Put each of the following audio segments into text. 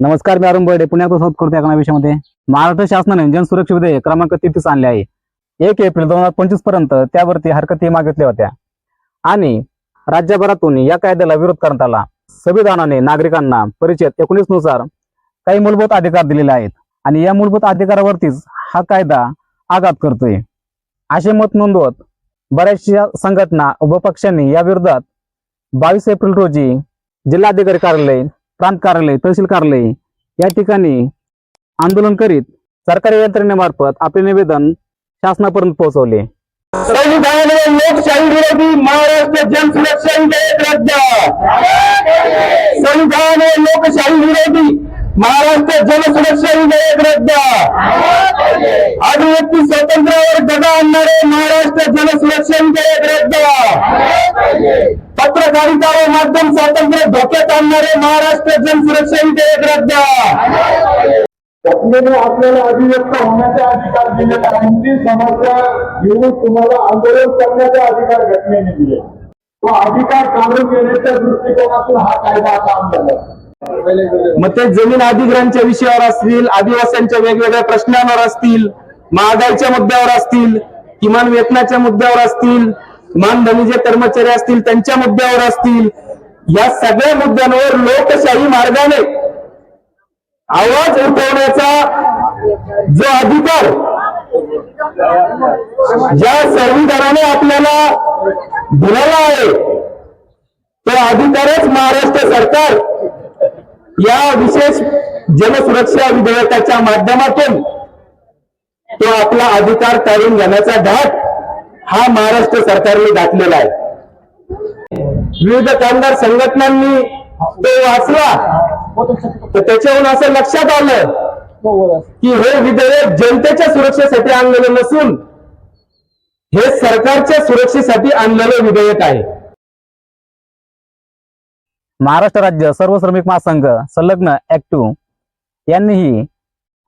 नमस्कार मी अरुण बर्डे. पुण्यात स्वागत करतो या विषयामध्ये. महाराष्ट्र शासनाने जनसुरक्षा विधेयक क्रमांक तेहतीस आणले आहे. एक एप्रिल दोन हजार पंचवीसपर्यंत त्यावरती हरकती मागितल्या होत्या. आणि राज्यभरातून या कायद्याला विरोध करण्यात आला. संविधानाने नागरिकांना परिचय एकोणीसनुसार काही मूलभूत अधिकार दिलेले आहेत. आणि या मूलभूत अधिकारावरतीच हा कायदा आघात करतोय. असे मत नोंदवत बऱ्याचशा संघटना उपपक्षांनी या विरोधात बावीस एप्रिल रोजी जिल्हाधिकारी कार्यालय प्रांत कार्यालय तहसील कार्यालय या ठिकाणी आंदोलन करीत सरकारी यंत्रणेमार्फत आपले निवेदन शासनापर्यंत पोहोचवले. संविधान लोकशाही विरोधी महाराष्ट्र जनसुरक्षा विधेयक रद्द. संविधान लोकशाही विरोधी महाराष्ट्र जनसुरक्षा विधेयक रद्द. अभिव्यक्ती स्वातंत्र्यावर गदा आणणारे महाराष्ट्र जनसुरक्षा विधेयक रद्द. पत्रकारिता माध्यम स्वातंत्र्य धोक्यात आणणारे महाराष्ट्र जनसुरक्षा विधेयक रद्द. घटनेने आपल्याला अभिव्यक्त होण्याचा अधिकार दिले कोणती समस्या घेऊन तुम्हाला आंदोलन करण्याचा अधिकार घटनेने दिले तो अधिकार काढून घेण्याच्या दृष्टिकोनातून हा कायदा आता आणला मग ते जमीन अधिग्रहणच्या विषयावर असतील आदिवासींच्या वेगवेगळ्या प्रश्नांवर असतील महागाईच्या मुद्द्यावर असतील किमान वेतनाच्या मुद्द्यावर असतील मानधनी जे कर्मचारी असतील त्यांच्या मुद्द्यावर असतील या सगळ्या मुद्द्यांवर लोकशाही मार्गाने आवाज उठवण्याचा जो अधिकार ज्या संविधानाने आपल्याला दिलेला आहे तो अधिकारच महाराष्ट्र सरकार या विशेष जनसुरक्षा विधेयकाच्या माध्यमातून तो आपला अधिकार काढून घेण्याचा घाट हा महाराष्ट्र सरकारने घातलेला आहे. विविध कामगार संघटनांनी तो वाचला. तर त्याच्याहून असं लक्षात आलं की हे विधेयक जनतेच्या सुरक्षेसाठी आणलेलं नसून हे सरकारच्या सुरक्षेसाठी आणलेलं विधेयक आहे. महाराष्ट्र राज्य सर्व श्रमिक महासंघ संलग्न ऍक्टिव्ह यांनीही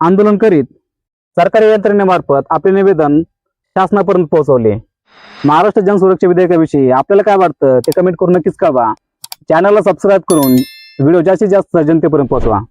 आंदोलन करीत सरकारी यंत्रणेमार्फत आपले निवेदन शासनापर्यंत पोहोचवले. महाराष्ट्र जनसुरक्षा विधेयकाविषयी आपल्याला काय वाटतं? ते कमेंट करून नक्कीच कळवा. चॅनलला सबस्क्राईब करून व्हिडिओ जास्तीत जास्त जनतेपर्यंत पोहोचवा.